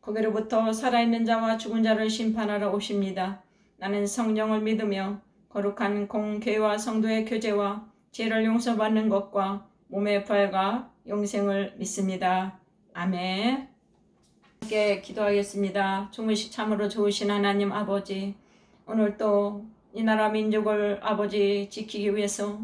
거기로부터 살아있는 자와 죽은 자를 심판하러 오십니다. 나는 성령을 믿으며 거룩한 공교회와 성도의 교제와 죄를 용서받는 것과 몸의 부활과 영생을 믿습니다. 아멘. 함께 기도하겠습니다. 주무식 참으로 좋으신 하나님 아버지 오늘 또 이 나라 민족을 아버지 지키기 위해서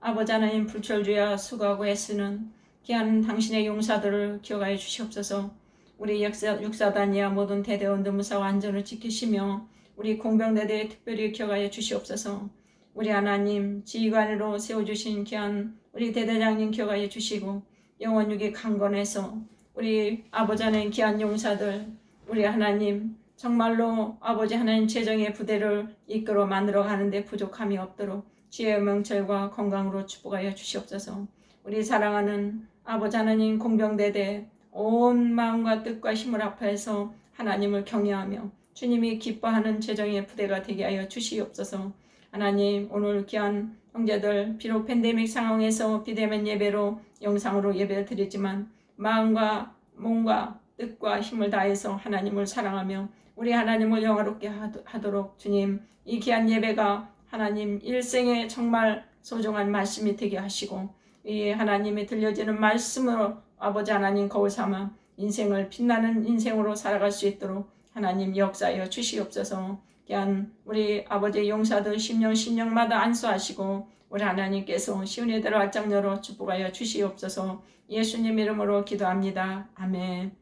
아버지 하나님 불철주야 수고하고 애쓰는 귀한 당신의 용사들을 기억하여 주시옵소서 우리 역사, 육사단이야 모든 대대원들 무사와 안전을 지키시며 우리 공병대대 특별히 기억하여 주시옵소서. 우리 하나님 지휘관으로 세워주신 귀한 우리 대대장님 기억하여 주시고 영원육이 강건해서 우리 아버지 하나님 귀한 용사들 우리 하나님 정말로 아버지 하나님 재정의 부대를 이끌어 만들어 가는데 부족함이 없도록 지혜의 명철과 건강으로 축복하여 주시옵소서. 우리 사랑하는 아버지 하나님 공병대대 온 마음과 뜻과 힘을 합해서 하나님을 경외하며 주님이 기뻐하는 재정의 부대가 되게 하여 주시옵소서. 하나님 오늘 귀한 형제들 비록 팬데믹 상황에서 비대면 예배로 영상으로 예배를 드리지만 마음과 몸과 뜻과 힘을 다해서 하나님을 사랑하며 우리 하나님을 영화롭게 하도록 주님 이 귀한 예배가 하나님 일생에 정말 소중한 말씀이 되게 하시고 이 하나님의 들려지는 말씀으로 아버지 하나님 거울 삼아 인생을 빛나는 인생으로 살아갈 수 있도록 하나님 역사하여 주시옵소서 귀한 우리 아버지 용사들 10년 10년마다 안수하시고 우리 하나님께서 시온의 대로 활짝 열어 축복하여 주시옵소서 예수님 이름으로 기도합니다. 아멘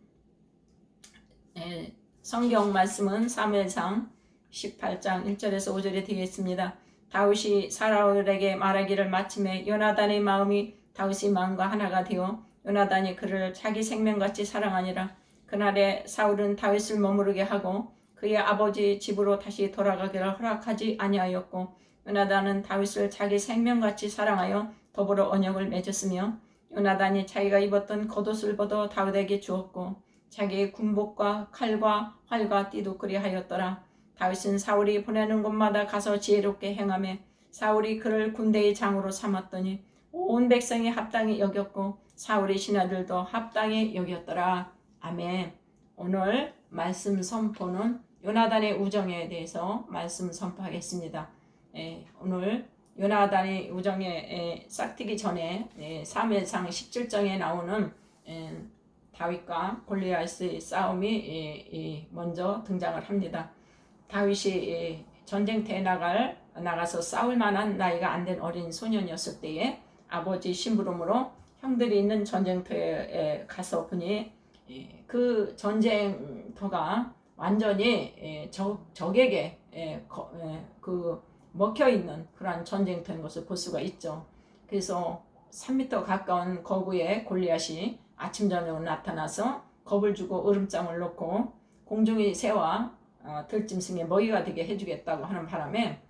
네, 성경 말씀은 사무엘상 18장 1절에서 5절에 되겠습니다. 다윗이 사라울에게 말하기를 마침에 요나단의 마음이 다윗의 마음과 하나가 되어 요나단이 그를 자기 생명같이 사랑하니라. 그날에 사울은 다윗을 머무르게 하고 그의 아버지 집으로 다시 돌아가기를 허락하지 아니하였고 요나단은 다윗을 자기 생명같이 사랑하여 더불어 언약을 맺었으며 요나단이 자기가 입었던 겉옷을 벗어 다윗에게 주었고 자기의 군복과 칼과 활과 띠도 그리하였더라. 다윗은 사울이 보내는 곳마다 가서 지혜롭게 행하며 사울이 그를 군대의 장으로 삼았더니 온 백성이 합당히 여겼고 사울의 신하들도 합당히 여겼더라. 아멘. 오늘 말씀 선포는 요나단의 우정에 대해서 말씀 선포하겠습니다. 예, 오늘 요나단의 우정에 예, 싹트기 전에 예, 3회상 17장에 나오는 예, 다윗과 골리앗의 싸움이 예, 예, 먼저 등장을 합니다. 다윗이 예, 전쟁터에 나갈 나가서 싸울 만한 나이가 안 된 어린 소년이었을 때에 아버지 심부름으로 형들이 있는 전쟁터에 가서 보니 예, 그 전쟁터가 완전히 예, 적, 적에게 예, 거, 그 먹혀 있는 그러한 전쟁터인 것을 볼 수가 있죠. 그래서 3m 가까운 거구에 골리앗이 아침 저녁 나타나서 겁을 주고 으름장을 놓고 공중의 새와 어, 들짐승의 먹이가 되게 해주겠다고 하는 바람에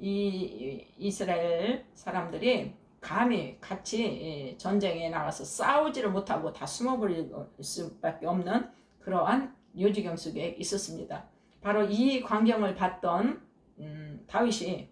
이 이스라엘 사람들이 감히 같이 전쟁에 나가서 싸우지를 못하고 다 숨어버릴 수밖에 없는 그러한 요지경 속에 있었습니다. 바로 이 광경을 봤던 음, 다윗이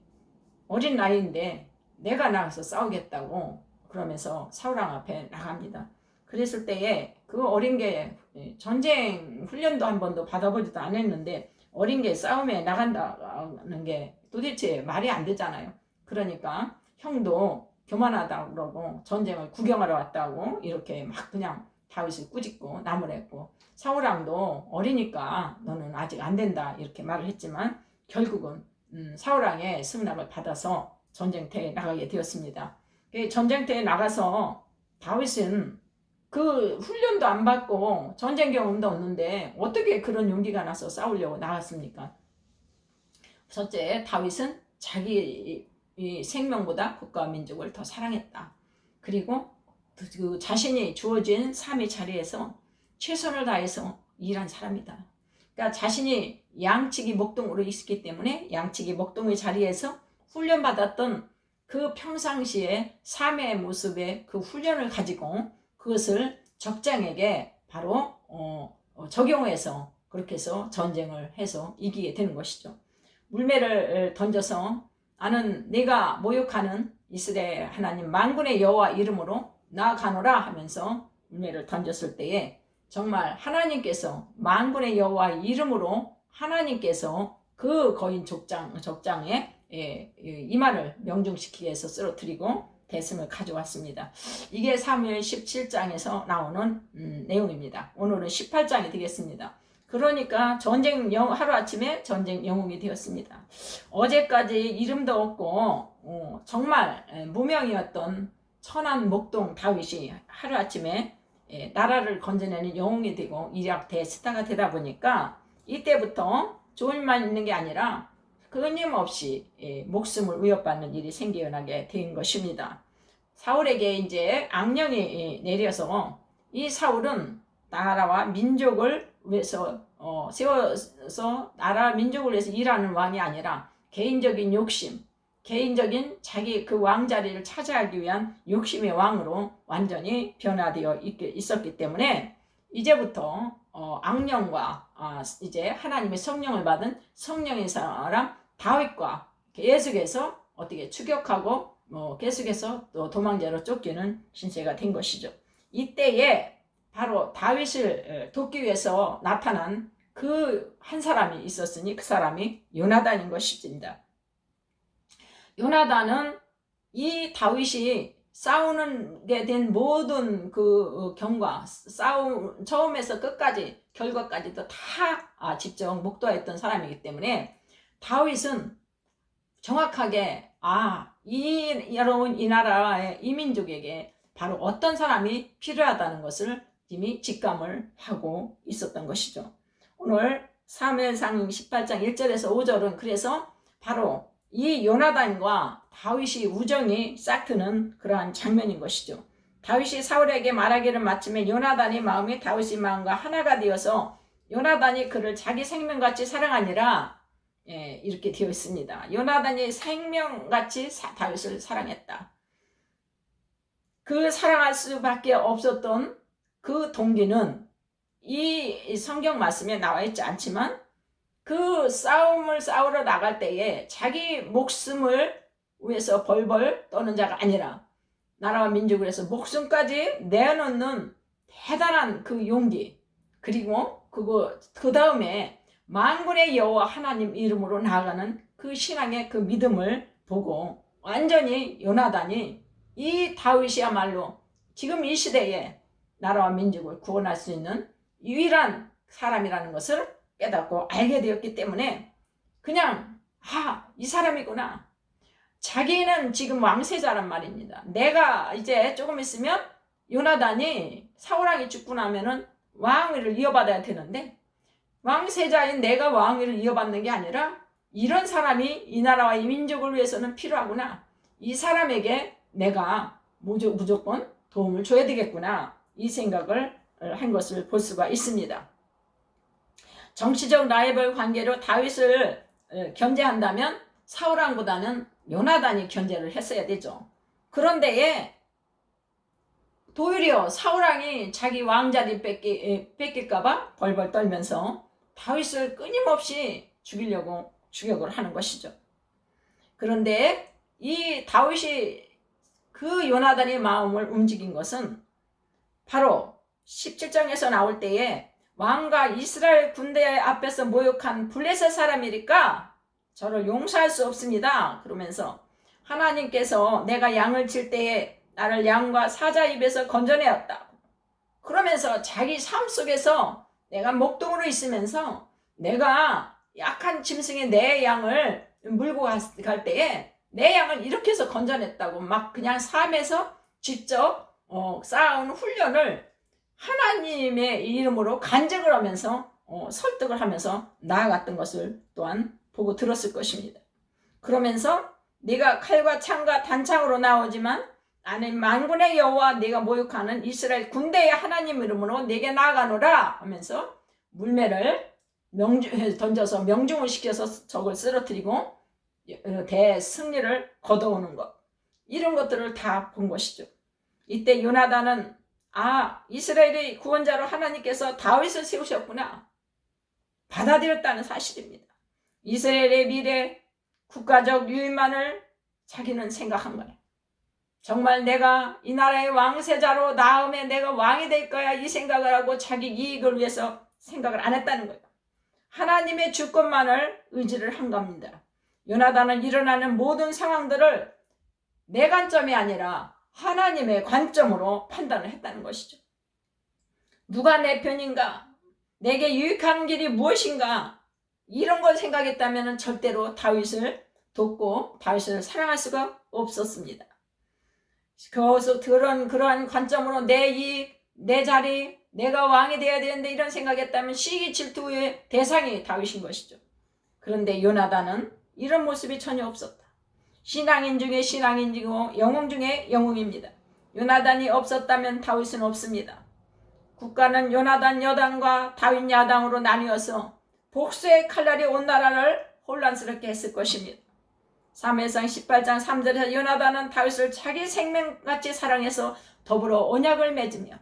어린 나이인데 내가 나가서 싸우겠다고 그러면서 사울왕 앞에 나갑니다. 그랬을 때에 그 어린 게 전쟁 훈련도 한 번도 받아보지도 않았는데 어린 게 싸움에 나간다는 게 도대체 말이 안 되잖아요. 그러니까 형도 교만하다고 그러고 전쟁을 구경하러 왔다고 이렇게 막 그냥 다윗을 꾸짖고 나무랬고 사울왕도 어리니까 너는 아직 안 된다 이렇게 말을 했지만 결국은 음, 사울왕의 승낙을 받아서 전쟁터에 나가게 되었습니다. 그 전쟁터에 나가서 다윗은 그 훈련도 안 받고 전쟁 경험도 없는데 어떻게 그런 용기가 나서 싸우려고 나갔습니까? 첫째, 다윗은 자기 생명보다 국가와 민족을 더 사랑했다. 그리고 그 자신이 주어진 삶의 자리에서 최선을 다해서 일한 사람이다. 그러니까 자신이 양치기 목동으로 있었기 때문에 양치기 목동의 자리에서 훈련받았던 그 평상시에 삶의 모습의 그 훈련을 가지고 그것을 적장에게 바로 어, 어, 적용해서 그렇게 해서 전쟁을 해서 이기게 되는 것이죠. 물매를 던져서 나는 내가 모욕하는 이스라엘 하나님 만군의 여호와 이름으로 나아가노라 하면서 물매를 던졌을 때에 정말 하나님께서 만군의 여호와 이름으로 하나님께서 그 거인 족장 적장에 예, 예, 이만을 명중시키기 위해서 쓰러뜨리고 대승을 가져왔습니다. 이게 사무엘 17장에서 나오는 음, 내용입니다. 오늘은 18장이 되겠습니다. 그러니까 전쟁 영 하루아침에 전쟁 영웅이 되었습니다. 어제까지 이름도 없고 어, 정말 에, 무명이었던 천한 목동 다윗이 하루아침에 예, 나라를 건져내는 영웅이 되고 이락 대스타가 되다 보니까 이때부터 좋은 일만 있는 게 아니라 끊임없이 예, 목숨을 위협받는 일이 생겨나게 된 것입니다. 사울에게 이제 악령이 예, 내려서 이 사울은 나라와 민족을 위해서 어, 세워서 나라 민족을 위해서 일하는 왕이 아니라 개인적인 욕심, 개인적인 자기 그 왕자리를 차지하기 위한 욕심의 왕으로 완전히 변화되어 있, 있었기 때문에 이제부터 어, 악령과 아, 이제 하나님의 성령을 받은 성령의 사람 다윗과 계속해서 어떻게 추격하고 뭐 계속해서 또 도망자로 쫓기는 신세가 된 것이죠. 이때에 바로 다윗을 돕기 위해서 나타난 그 한 사람이 있었으니 그 사람이 요나단인 것입니다. 요나단은 이 다윗이 싸우는 게 된 모든 그 경과, 싸움 처음에서 끝까지 결과까지도 다 아, 직접 목도했던 사람이기 때문에 다윗은 정확하게 아, 이 여러분 이 나라의 이 민족에게 바로 어떤 사람이 필요하다는 것을 이미 직감을 하고 있었던 것이죠. 오늘 사무엘상 18장 1절에서 5절은 그래서 바로 이 요나단과 다윗이 우정이 싹트는 그러한 장면인 것이죠. 다윗이 사울에게 말하기를 마침에 요나단이 마음이 다윗의 마음과 하나가 되어서 요나단이 그를 자기 생명같이 사랑하니라 예, 이렇게 되어 있습니다. 요나단이 생명같이 사, 다윗을 사랑했다. 그 사랑할 수밖에 없었던 그 동기는 이 성경 말씀에 나와 있지 않지만 그 싸움을 싸우러 나갈 때에 자기 목숨을 위해서 벌벌 떠는 자가 아니라 나라와 민족을 위해서 목숨까지 내놓는 대단한 그 용기 그리고 그거 그 다음에 만군의 여호와 하나님 이름으로 나아가는 그 신앙의 그 믿음을 보고 완전히 요나단이 이 다윗이야말로 지금 이 시대에 나라와 민족을 구원할 수 있는 유일한 사람이라는 것을 깨닫고 알게 되었기 때문에 그냥 아, 이 사람이구나. 자기는 지금 왕세자란 말입니다. 내가 이제 조금 있으면 요나단이 사울왕이 죽고 나면은 왕위를 이어받아야 되는데 왕세자인 내가 왕위를 이어받는 게 아니라 이런 사람이 이 나라와 이 민족을 위해서는 필요하구나. 이 사람에게 내가 무조건 도움을 줘야 되겠구나. 이 생각을 한 것을 볼 수가 있습니다. 정치적 라이벌 관계로 다윗을 견제한다면 사울왕보다는 요나단이 견제를 했어야 되죠. 그런데에 도리어 사울왕이 자기 왕자리 뺏기, 뺏길까봐 벌벌 떨면서 다윗을 끊임없이 죽이려고 추격을 하는 것이죠. 그런데 이 다윗이 그 요나단의 마음을 움직인 것은 바로 17장에서 나올 때에 왕과 이스라엘 군대 앞에서 모욕한 블레셋 사람이니까 저를 용서할 수 없습니다. 그러면서 하나님께서 내가 양을 칠 때에 나를 양과 사자 입에서 건져내었다. 그러면서 자기 삶 속에서 내가 목동으로 있으면서 내가 약한 짐승의 내 양을 물고 갈 때에 내 양을 이렇게 해서 건져냈다고 막 그냥 삶에서 직접 어, 쌓아온 훈련을 하나님의 이름으로 간증을 하면서 어, 설득을 하면서 나아갔던 것을 또한 보고 들었을 것입니다. 그러면서 네가 칼과 창과 단창으로 나오지만 나는 만군의 여호와 네가 모욕하는 이스라엘 군대의 하나님 이름으로 내게 나아가노라 하면서 물매를 명중 던져서 명중을 시켜서 적을 쓰러뜨리고 어, 대승리를 거둬오는 것 이런 것들을 다 본 것이죠. 이때 요나단은 아 이스라엘의 구원자로 하나님께서 다윗을 세우셨구나 받아들였다는 사실입니다. 이스라엘의 미래 국가적 유인만을 자기는 생각한 거예요. 정말 내가 이 나라의 왕세자로 다음에 내가 왕이 될 거야 이 생각을 하고 자기 이익을 위해서 생각을 안 했다는 거예요. 하나님의 주권만을 의지를 한 겁니다. 요나단은 일어나는 모든 상황들을 내 관점이 아니라 하나님의 관점으로 판단을 했다는 것이죠. 누가 내 편인가? 내게 유익한 길이 무엇인가? 이런 걸 생각했다면 절대로 다윗을 돕고 다윗을 사랑할 수가 없었습니다. 그래서 그런 그러한 관점으로 내 이익, 내 자리, 내가 왕이 되어야 되는데 이런 생각했다면 시기 질투의 대상이 다윗인 것이죠. 그런데 요나단은 이런 모습이 전혀 없었다. 신앙인 중에 신앙인이고 영웅 중에 영웅입니다. 요나단이 없었다면 다윗은 없습니다. 국가는 요나단 여당과 다윗 야당으로 나뉘어서 복수의 칼날이 온 나라를 혼란스럽게 했을 것입니다. 3회상 18장 3절에서 요나단은 다윗을 자기 생명같이 사랑해서 더불어 언약을 맺으며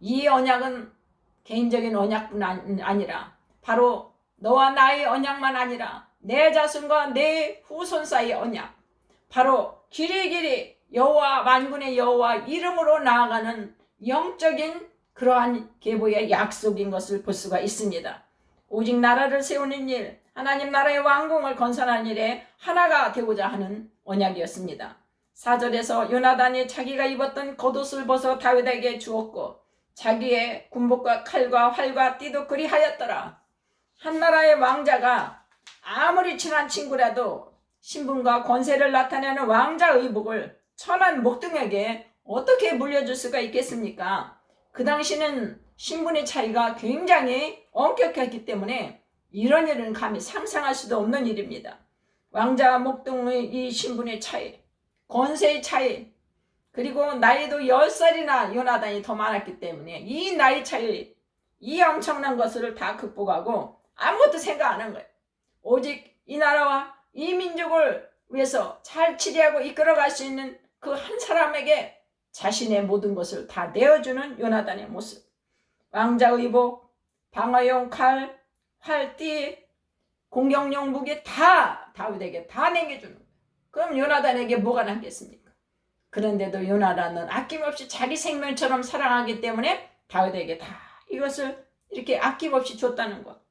이 언약은 개인적인 언약뿐 아니라 바로 너와 나의 언약만 아니라 내 자손과 내 후손 사이의 언약 바로 길이 길이 여호와 만군의 여호와 이름으로 나아가는 영적인 그러한 계보의 약속인 것을 볼 수가 있습니다. 오직 나라를 세우는 일, 하나님 나라의 왕궁을 건설하는 일에 하나가 되고자 하는 언약이었습니다. 4절에서 요나단이 자기가 입었던 겉옷을 벗어 다윗에게 주었고 자기의 군복과 칼과 활과 띠도 그리하였더라. 한 나라의 왕자가 아무리 친한 친구라도 신분과 권세를 나타내는 왕자 의복을 천한 목등에게 어떻게 물려줄 수가 있겠습니까? 그 당시는 신분의 차이가 굉장히 엄격했기 때문에 이런 일은 감히 상상할 수도 없는 일입니다. 왕자와 목동의 이 신분의 차이, 권세의 차이, 그리고 나이도 10살이나 요나단이 더 많았기 때문에 이 나이 차이, 이 엄청난 것을 다 극복하고 아무것도 생각 안 한 거예요. 오직 이 나라와 이 민족을 위해서 잘 치리하고 이끌어갈 수 있는 그 한 사람에게 자신의 모든 것을 다 내어주는 요나단의 모습. 왕자 의복, 방어용 칼, 활띠, 공격용 무기 다 다윗에게 다 거예요. 그럼 요나단에게 뭐가 남겠습니까? 그런데도 요나단은 아낌없이 자기 생명처럼 사랑하기 때문에 다윗에게 다 이것을 이렇게 아낌없이 줬다는 것.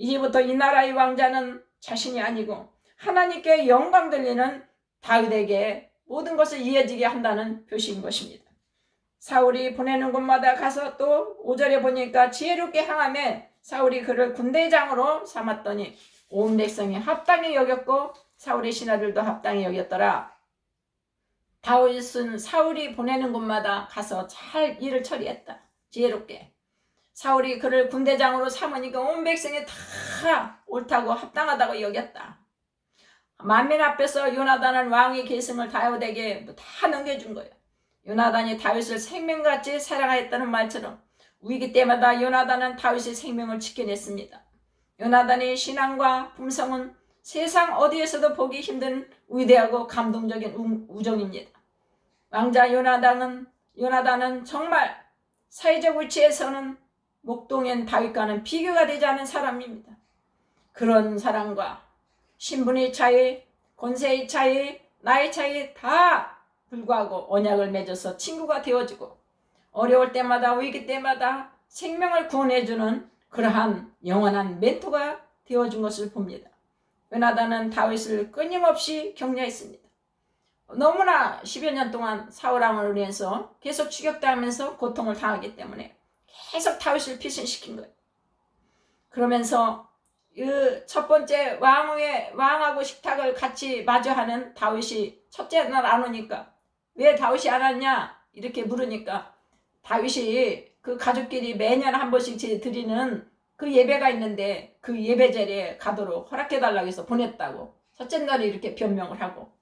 이제부터 이 나라의 왕자는 자신이 아니고 하나님께 영광 들리는 다윗에게 모든 것을 이어지게 한다는 표시인 것입니다. 사울이 보내는 곳마다 가서 또 5절에 보니까 지혜롭게 향하며 사울이 그를 군대장으로 삼았더니 온 백성이 합당히 여겼고 사울의 신하들도 합당히 여겼더라. 다윗은 사울이 보내는 곳마다 가서 잘 일을 처리했다. 지혜롭게. 사울이 그를 군대장으로 삼으니까 온 백성이 다 옳다고 합당하다고 여겼다. 만민 앞에서 요나단은 왕의 계승을 다윗에게 다 넘겨준 거예요. 요나단이 다윗을 생명같이 사랑하였다는 말처럼 위기 때마다 요나단은 다윗의 생명을 지켜냈습니다. 요나단의 신앙과 품성은 세상 어디에서도 보기 힘든 위대하고 감동적인 우정입니다. 왕자 요나단은 요나단은 정말 사회적 위치에서는 목동현 다윗과는 비교가 되지 않은 사람입니다. 그런 사람과 신분의 차이, 권세의 차이, 나이 차이 다 불구하고 언약을 맺어서 친구가 되어주고 어려울 때마다 위기 때마다 생명을 구원해주는 그러한 영원한 멘토가 되어준 것을 봅니다. 요나단은 다윗을 끊임없이 격려했습니다. 너무나 10여 년 동안 사울왕을 위해서 계속 추격당하면서 고통을 당하기 때문에 계속 다윗을 피신시킨 거예요. 그러면서 그첫 번째 왕의 왕하고 식탁을 같이 마주하는 다윗이 첫째 날 안 오니까 왜 다윗이 안 왔냐 이렇게 물으니까 다윗이 그 가족끼리 매년 한 번씩 드리는 그 예배가 있는데 그 예배 자리에 가도록 허락해 달라고 해서 보냈다고. 첫째 날에 이렇게 변명을 하고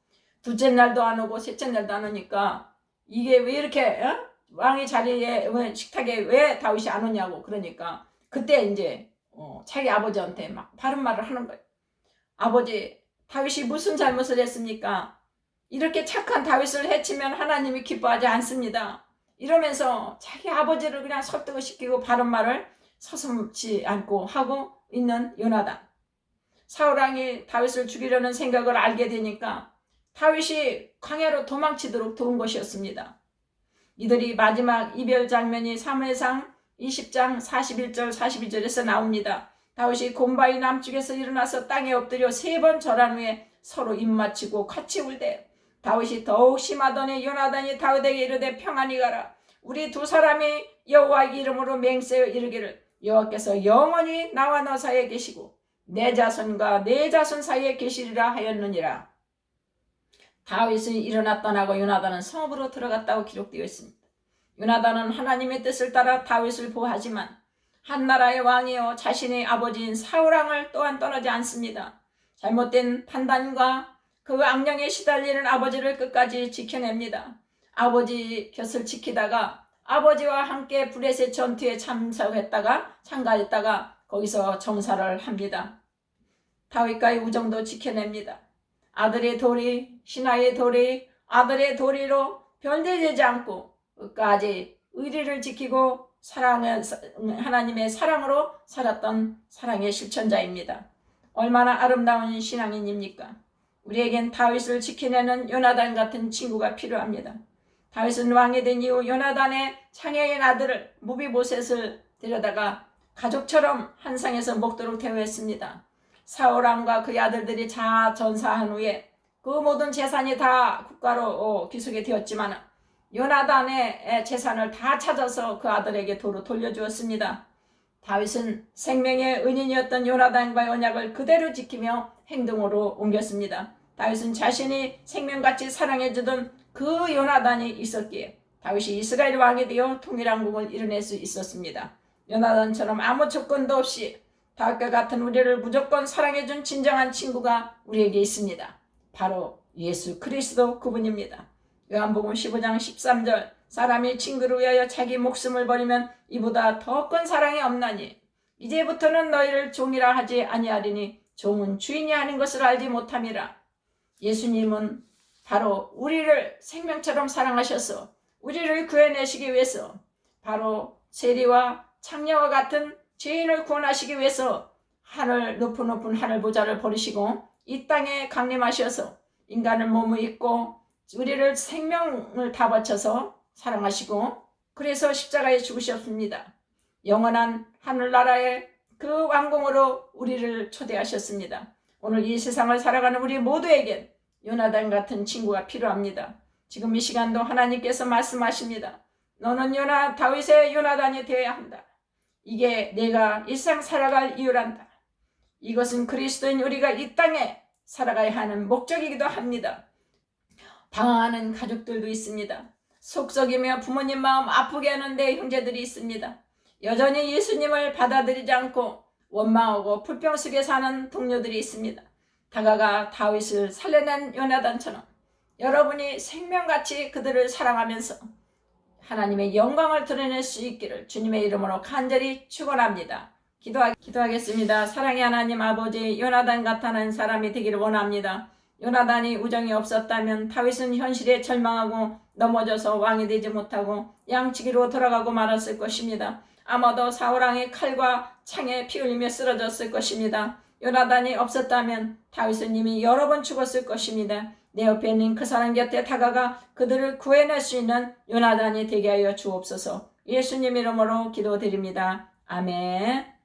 둘째 날도 안 오고 셋째 날도 안 오니까 이게 왜 이렇게 어? 왕의 자리에 왜 식탁에 왜 다윗이 안 오냐고 그러니까 그때 이제 어, 자기 아버지한테 막 바른 말을 하는 거예요. 아버지 다윗이 무슨 잘못을 했습니까? 이렇게 착한 다윗을 해치면 하나님이 기뻐하지 않습니다. 이러면서 자기 아버지를 그냥 설득을 시키고 바른 말을 서슴지 않고 하고 있는 요나단. 사울왕이 다윗을 죽이려는 생각을 알게 되니까 다윗이 광야로 도망치도록 도운 것이었습니다. 이들이 마지막 이별 장면이 3회상 20장 41절 42절에서 나옵니다. 다윗이 곰바위 남쪽에서 일어나서 땅에 엎드려 세 번 절한 후에 서로 입맞추고 같이 울대 다윗이 더욱 심하더니 요나단이 다윗에게 이르되 평안히 가라 우리 두 사람이 여호와 이름으로 맹세하여 이르기를 여호와께서 영원히 나와 너 사이에 계시고 내 자손과 내 자손 사이에 계시리라 하였느니라 다윗이 일어나 떠나고 요나단은 성읍으로 들어갔다고 기록되어 있습니다. 요나단은 하나님의 뜻을 따라 다윗을 보호하지만 한 나라의 왕이요 자신의 아버지인 사울왕을 또한 떠나지 않습니다. 잘못된 판단과 그 악령에 시달리는 아버지를 끝까지 지켜냅니다. 아버지 곁을 지키다가 아버지와 함께 브레셋 전투에 참석했다가 참가했다가 거기서 정사를 합니다. 다윗과의 우정도 지켜냅니다. 아들의 도리, 신하의 도리, 아들의 도리로 변대되지 않고 끝까지 의리를 지키고 사랑은 하나님의 사랑으로 살았던 사랑의 실천자입니다. 얼마나 아름다운 신앙인입니까? 우리에겐 다윗을 지켜내는 요나단 같은 친구가 필요합니다. 다윗은 왕이 된 이후 요나단의 창녀인 아들을 무비보셋을 데려다가 가족처럼 한 상에서 먹도록 대우했습니다. 사울왕과 그의 아들들이 자 전사한 후에 그 모든 재산이 다 국가로 어, 귀속이 되었지만 요나단의 재산을 다 찾아서 그 아들에게 도로 돌려주었습니다. 다윗은 생명의 은인이었던 요나단과의 언약을 그대로 지키며 행동으로 옮겼습니다. 다윗은 자신이 생명같이 사랑해주던 그 요나단이 있었기에 다윗이 이스라엘 왕이 되어 통일왕국을 이뤄낼 수 있었습니다. 요나단처럼 아무 조건도 없이 다윗과 같은 우리를 무조건 사랑해준 진정한 친구가 우리에게 있습니다. 바로 예수 그리스도 그분입니다. 요한복음 15장 13절 사람이 친구를 위하여 자기 목숨을 버리면 이보다 더 큰 사랑이 없나니 이제부터는 너희를 종이라 하지 아니하리니 종은 주인이 아닌 것을 알지 못함이라 예수님은 바로 우리를 생명처럼 사랑하셔서 우리를 구해내시기 위해서 바로 세리와 창녀와 같은 죄인을 구원하시기 위해서 하늘 높은 높은 하늘 보좌를 버리시고 이 땅에 강림하셔서 인간을 몸을 입고 우리를 생명을 다 바쳐서 사랑하시고 그래서 십자가에 죽으셨습니다. 영원한 하늘나라의 그 왕궁으로 우리를 초대하셨습니다. 오늘 이 세상을 살아가는 우리 모두에겐 요나단 같은 친구가 필요합니다. 지금 이 시간도 하나님께서 말씀하십니다. 너는 요나 다윗의 요나단이 되어야 한다. 이게 내가 일상 살아갈 이유란다. 이것은 그리스도인 우리가 이 땅에 살아가야 하는 목적이기도 합니다. 방황하는 가족들도 있습니다. 속썩이며 부모님 마음 아프게 하는 내 형제들이 있습니다. 여전히 예수님을 받아들이지 않고 원망하고 불평 속에 사는 동료들이 있습니다. 다가가 다윗을 살려낸 요나단처럼 여러분이 생명같이 그들을 사랑하면서 하나님의 영광을 드러낼 수 있기를 주님의 이름으로 간절히 축원합니다. 기도하, 기도하겠습니다. 사랑의 하나님 아버지 요나단 같다는 사람이 되기를 원합니다. 요나단이 우정이 없었다면 다윗은 현실에 절망하고 넘어져서 왕이 되지 못하고 양치기로 돌아가고 말았을 것입니다. 아마도 사울왕의 칼과 창에 피 흘리며 쓰러졌을 것입니다. 요나단이 없었다면 다윗은 이미 여러 번 죽었을 것입니다. 내 옆에 있는 그 사람 곁에 다가가 그들을 구해낼 수 있는 요나단이 되게 하여 주옵소서. 예수님 이름으로 기도드립니다. 아멘.